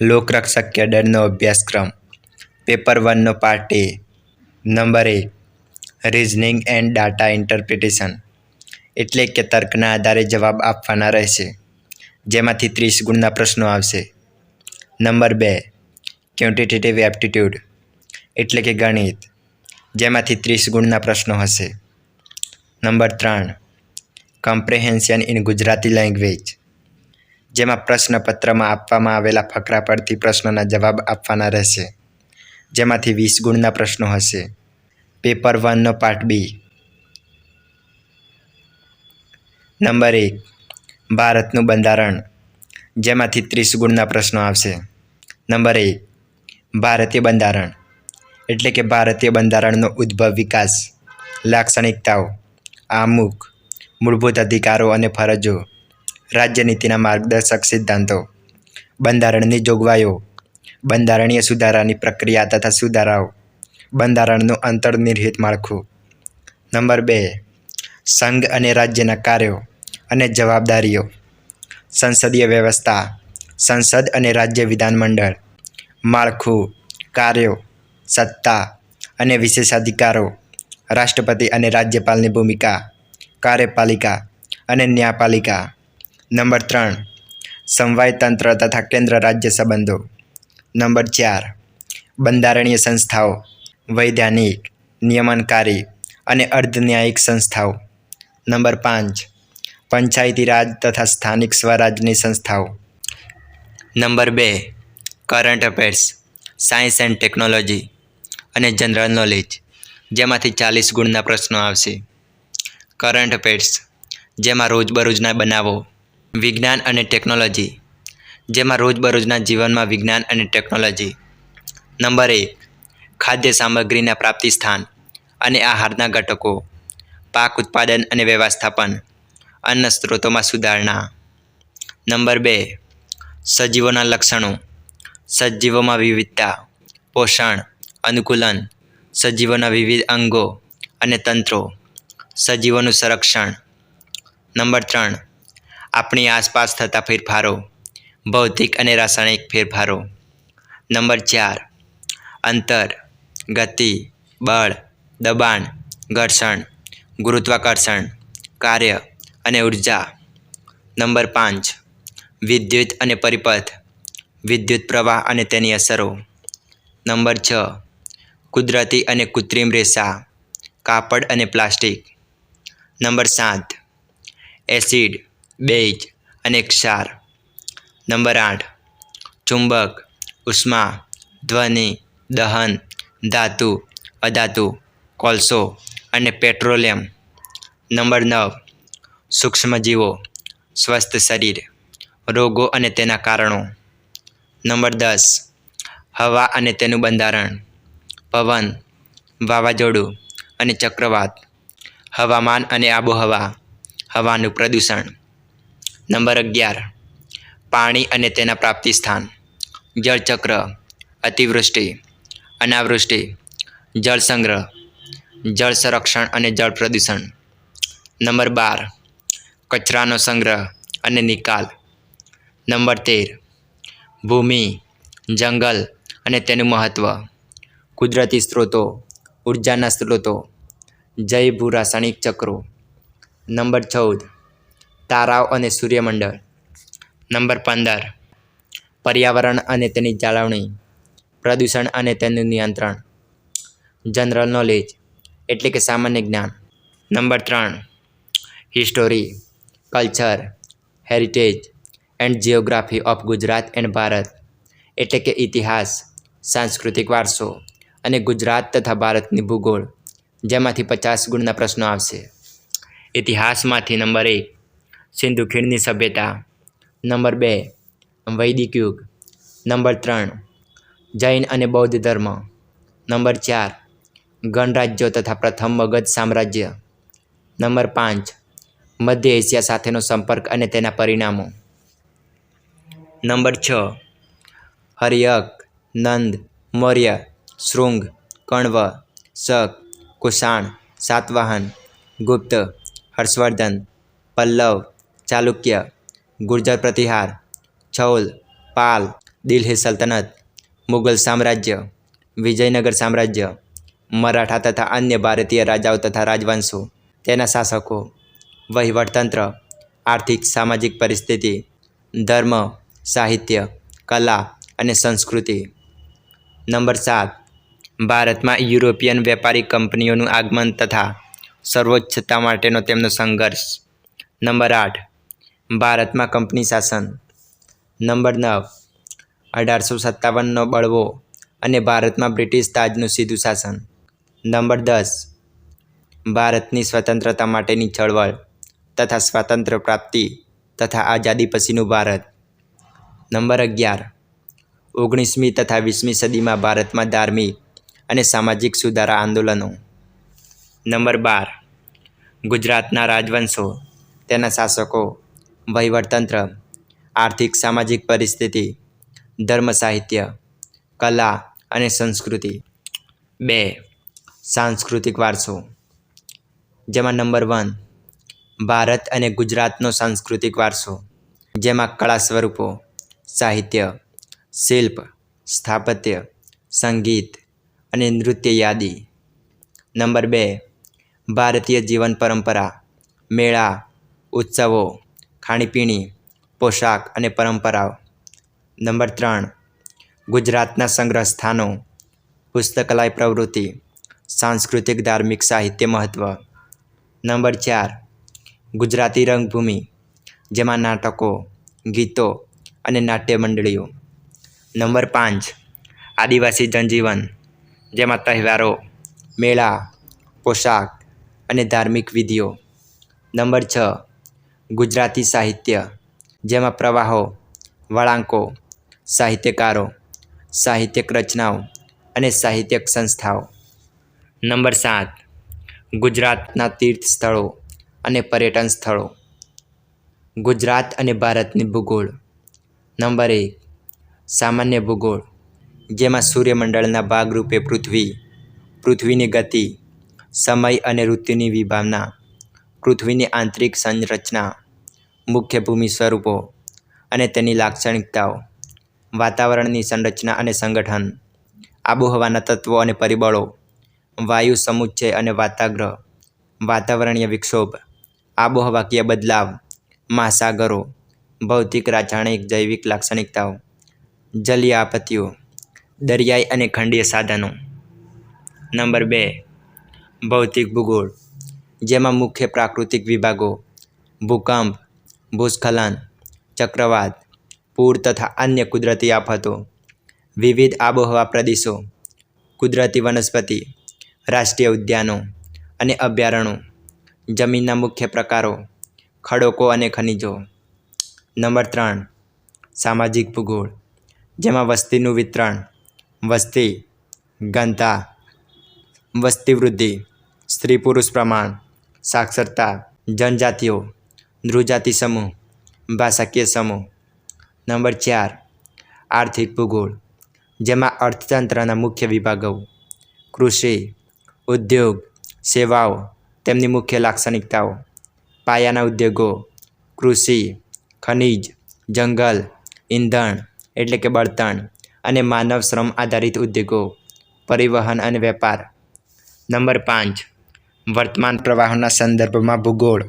લોકરક્ષક કેડરનો અભ્યાસક્રમ. પેપર વનનો પાર્ટ એ. નંબર એક રિઝનિંગ એન્ડ ડાટા ઇન્ટરપ્રિટેશન. એટલે કે તર્કના આધારે જવાબ આપવાના રહેશે. જેમાંથી ત્રીસ ગુણના પ્રશ્નો આવશે. નંબર બે. Quantitative aptitude. એટલે કે ગણિત. જેમાંથી ત્રીસ ગુણના પ્રશ્નો હશે. નંબર ત્રણ. Comprehension in Gujarati language. જેમાં પ્રશ્નપત્રમાં આપવામાં આવેલા ફકરા પરથી પ્રશ્નોના જવાબ આપવાના રહેશે. જેમાંથી વીસ ગુણના પ્રશ્નો હશે. પેપર વનનો પાર્ટ બી. નંબર એક. ભારતનું બંધારણ. જેમાંથી ત્રીસ ગુણના પ્રશ્નો આવશે. નંબર એક. ભારતીય બંધારણ. એટલે કે ભારતીય બંધારણનો ઉદ્ભવ વિકાસ. લાક્ષણિકતાઓ. આમુખ. મૂળભૂત અધિકારો અને ફરજો. રાજ્યનીતિના માર્ગદર્શક સિદ્ધાંતો. બંધારણની જોગવાઈઓ. બંધારણીય સુધારાની પ્રક્રિયા તથા સુધારાઓ. બંધારણનું અંતર્નિર્હિત માળખું. નંબર બે. સંઘ અને રાજ્યના કાર્યો અને જવાબદારીઓ. સંસદીય વ્યવસ્થા. સંસદ અને રાજ્ય વિધાનમંડળ. માળખું, કાર્યો, સત્તા અને વિશેષાધિકારો. રાષ્ટ્રપતિ અને રાજ્યપાલની ભૂમિકા. કાર્યપાલિકા અને ન્યાયપાલિકા. નંબર ત્રણ સમવાય તંત્ર તથા કેન્દ્ર રાજ્ય સંબંધો. નંબર ચાર, બંધારણીય સંસ્થાઓ, વૈધાનિક, નિયમનકારી અને અર્ધન્યાયિક સંસ્થાઓ. નંબર પાંચ, પંચાયતી રાજ તથા સ્થાનિક સ્વરાજની સંસ્થાઓ. નંબર બે current affairs science and technology અને જનરલ નોલેજ જેમાંથી ચાલીસ ગુણના પ્રશ્નો આવશે. કરંટ અફેર્સ જેમાં રોજબરોજના બનાવો વિજ્ઞાન અને ટેકનોલોજી, જેમાં રોજબરોજના જીવનમાં વિજ્ઞાન અને ટેકનોલોજી. નંબર એક, ખાદ્ય સામગ્રીના પ્રાપ્તિ સ્થાન અને આહારના ઘટકો, પાક ઉત્પાદન અને વ્યવસ્થાપન, અન્ન સ્ત્રોતોમાં સુધારણા. નંબર બે, સજીવોના લક્ષણો, સજીવોમાં વિવિધતા, પોષણ, અનુકૂલન, સજીવોના વિવિધ અંગો અને તંત્રો, સજીવોનું સંરક્ષણ. નંબર ત્રણ આપણી આસપાસ થતા ફેરફારો, ભૌતિક અને રાસાયણિક ફેરફારો. નંબર ચાર, અંતર, ગતિ, બળ, દબાણ, ઘર્ષણ, ગુરુત્વાકર્ષણ, કાર્ય અને ઊર્જા. નંબર પાંચ, વિદ્યુત અને પરિપથ, વિદ્યુત પ્રવાહ અને તેની અસરો. નંબર છ, કુદરતી અને કૃત્રિમ રેસા, કાપડ અને પ્લાસ્ટિક. નંબર સાત, એસિડ બેઝ અને ક્ષાર. નંબર આઠ, ચુંબક, ઉષ્મા, ધ્વનિ, દહન, ધાતુ, અધાતુ, કોલસો અને પેટ્રોલિયમ. નંબર નવ, સૂક્ષ્મજીવો, સ્વસ્થ શરીર, રોગો અને તેના કારણો. નંબર દસ, હવા અને તેનું બંધારણ, પવન, વાવાઝોડું અને ચક્રવાત. હવામાન અને આબોહવા, હવાનું પ્રદૂષણ. નંબર અગિયાર. પાણી અને તેના પ્રાપ્તિ સ્થાન. જળચક્ર, અતિવૃષ્ટિ, અનાવૃષ્ટિ, જળ સંગ્રહ, જળ સંરક્ષણ અને જળ પ્રદૂષણ. નંબર બાર, કચરાનો સંગ્રહ અને નિકાલ. નંબર તેર, ભૂમિ, જંગલ અને તેનું મહત્ત્વ કુદરતી સ્ત્રોતો, ઉર્જાના સ્ત્રોતો, જૈવ ભૂ રાસાયણિક ચક્રો. નંબર ચૌદ તારાઓ અને સૂર્યમંડળ. નંબર પંદર. પર્યાવરણ અને તેની જાળવણી. પ્રદૂષણ અને તેનું નિયંત્રણ. જનરલ નોલેજ એટલે કે સામાન્ય જ્ઞાન. નંબર ત્રણ. History, culture, heritage and geography of Gujarat and Bharat એટલે કે ઇતિહાસ, સાંસ્કૃતિક વારસો અને ગુજરાત તથા ભારતની ભૂગોળ, જેમાંથી પચાસ ગુણના પ્રશ્નો આવશે. ઇતિહાસમાંથી નંબર એક. સિંધુ ખીણની સભ્યતા. નંબર બે, વૈદિક યુગ. નંબર ત્રણ, જૈન અને બૌદ્ધ ધર્મ. નંબર ચાર, ગણરાજ્યો તથા પ્રથમ મગધ સામ્રાજ્ય. નંબર પાંચ, મધ્ય એશિયા સાથેનો સંપર્ક અને તેના પરિણામો. નંબર છ હરિયક નંદ, મૌર્ય, શૃંગ કણવ શક, કુષાણ, સાતવાહન, ગુપ્ત, હર્ષવર્ધન, પલ્લવ ચાલુક્ય, ગુર્જર પ્રતિહાર, છૌલ, પાલ દિલ્હી સલ્તનત, મુગલ સામ્રાજ્ય, વિજયનગર સામ્રાજ્ય, મરાઠા તથા અન્ય ભારતીય રાજાઓ તથા રાજવંશો, તેના શાસકો, વહીવટતંત્ર, આર્થિક, સામાજિક પરિસ્થિતિ, ધર્મ, સાહિત્ય, કલા અને સંસ્કૃતિ. નંબર સાત. ભારતમાં યુરોપિયન વેપારી કંપનીઓનું આગમન તથા સર્વોચ્ચતા માટેનો તેમનો સંઘર્ષ. નંબર આઠ. ભારતમાં કંપની શાસન. નંબર નવ, અઢારસો સત્તાવનનો બળવો અને ભારતમાં બ્રિટિશ તાજનું સીધું શાસન. નંબર દસ, ભારતની સ્વતંત્રતા માટેની ચળવળ તથા સ્વાતંત્ર્ય પ્રાપ્તિ તથા આઝાદી પછીનું ભારત. નંબર અગિયાર, ઓગણીસમી તથા વીસમી સદીમાં ભારતમાં ધાર્મિક અને સામાજિક સુધારા આંદોલનો. નંબર બાર, ગુજરાતના રાજવંશો, તેના શાસકો વહીવટતંત્ર, આર્થિક, સામાજિક પરિસ્થિતિ, ધર્મ, સાહિત્ય, કલા અને સંસ્કૃતિ. બે, સાંસ્કૃતિક વારસો. જેમાં નંબર વન, ભારત અને ગુજરાતનો સાંસ્કૃતિક વારસો. જેમાં કળા સ્વરૂપો, સાહિત્ય, શિલ્પ, સ્થાપત્ય, સંગીત અને નૃત્ય યાદી. નંબર બે, ભારતીય જીવન પરંપરા, મેળા, ઉત્સવો. ખાણીપીણી, પોશાક અને પરંપરાઓ. નંબર ત્રણ, ગુજરાતના સંગ્રહ સ્થાનો પુસ્તકલય પ્રવૃત્તિ, સાંસ્કૃતિક ધાર્મિક સાહિત્ય મહત્ત્વ નંબર ચાર, ગુજરાતી રંગભૂમિ, જેમાં નાટકો, ગીતો અને નાટ્ય મંડળીઓ નંબર પાંચ, આદિવાસી જનજીવન, જેમાં તહેવારો, મેળા, પોશાક અને ધાર્મિક વિધિઓ. નંબર છ ગુજરાતી સાહિત્ય, જેમાં પ્રવાહો, વળાંકો, સાહિત્યકારો, સાહિત્યક રચનાઓ અને સાહિત્યક સંસ્થાઓ. નંબર સાત, ગુજરાતના તીર્થ સ્થળો અને પર્યટન સ્થળો. ગુજરાત અને ભારતની ભૂગોળ. નંબર એક, સામાન્ય ભૂગોળ, જેમાં સૂર્યમંડળના ભાગરૂપે પૃથ્વી, પૃથ્વીની ગતિ, સમય અને ઋતુની વિભાવના પૃથ્વીની આંતરિક સંરચના, મુખ્ય ભૂમિ સ્વરૂપો અને તેની લાક્ષણિકતાઓ, વાતાવરણની સંરચના અને સંગઠન, આબોહવાના તત્વો અને પરિબળો, વાયુ સમુચ્ચય અને વાતાગ્રહ, વાતાવરણીય વિક્ષોભ, આબોહવાકીય બદલાવ, મહાસાગરો, ભૌતિક રાસાયણિક જૈવિક લાક્ષણિકતાઓ, જલીય આપત્તિઓ, દરિયાઈ અને ખંડીય સાધનો. નંબર બે, ભૌતિક ભૂગોળ. જેમાં મુખ્ય પ્રાકૃતિક વિભાગો ભૂકંપ, ભૂસ્ખલન, ચક્રવાત, પૂર તથા અન્ય કુદરતી આફતો, વિવિધ આબોહવા પ્રદેશો, કુદરતી વનસ્પતિ, રાષ્ટ્રીય ઉદ્યાનો અને અભયારણ્યો, જમીનના મુખ્ય પ્રકારો, ખડકો અને ખનિજો. નંબર ત્રણ, સામાજિક ભૂગોળ, જેમાં વસ્તીનું વિતરણ, વસ્તી ઘનતા વસ્તી વૃદ્ધિ, સ્ત્રી પુરુષ પ્રમાણ સાક્ષરતા, જનજાતિઓ નૃજાતિ સમૂહ, ભાષાકીય સમૂહ. નંબર ચાર, આર્થિક ભૂગોળ, જેમાં અર્થતંત્રના મુખ્ય વિભાગો કૃષિ, ઉદ્યોગ, સેવાઓ, તેમની મુખ્ય લાક્ષણિકતાઓ. પાયાના ઉદ્યોગો, કૃષિ, ખનિજ, જંગલ, ઈંધણ, એટલે કે બળતણ, અને માનવ શ્રમ આધારિત ઉદ્યોગો, પરિવહન અને વેપાર. નંબર પાંચ વર્તમાન પ્રવાહોના સંદર્ભમાં ભૂગોળ